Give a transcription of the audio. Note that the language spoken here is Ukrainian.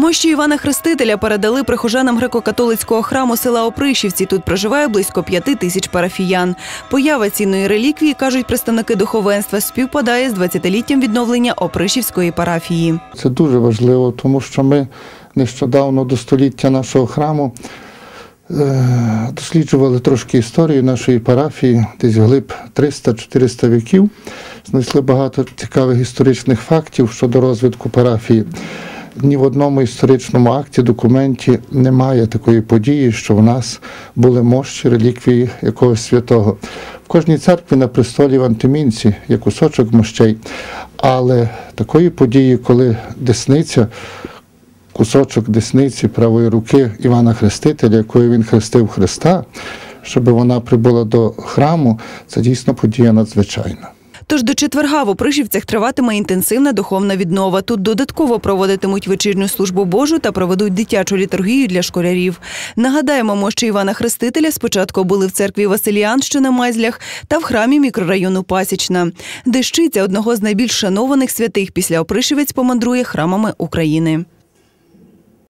Мощі Івана Хрестителя передали прихожанам греко-католицького храму села Опришівці. Тут проживає близько п'яти тисяч парафіян. Поява цінної реліквії, кажуть представники духовенства, співпадає з 20-літтям відновлення Опришівської парафії. Це дуже важливо, тому що ми нещодавно до століття нашого храму е, досліджували трошки історію нашої парафії, десь глиб 300-400 віків. Знайшли багато цікавих історичних фактів щодо розвитку парафії. Ні в одному історичному акті, документі немає такої події, що в нас були мощі, реліквії якогось святого. В кожній церкві на престолі в Антимінці є кусочок мощей, але такої події, коли десниця, кусочок десниці правої руки Івана Хрестителя, якою він хрестив Христа, щоб вона прибула до храму, це дійсно подія надзвичайна. Тож до четверга в Опришівцях триватиме інтенсивна духовна віднова. Тут додатково проводитимуть вечірню службу Божу та проведуть дитячу літургію для школярів. Нагадаємо, мощі Івана Хрестителя спочатку були в церкві Василіан, що на Майзлях, та в храмі мікрорайону Пасічна. Дещиця одного з найбільш шанованих святих після Опришівець помандрує храмами України.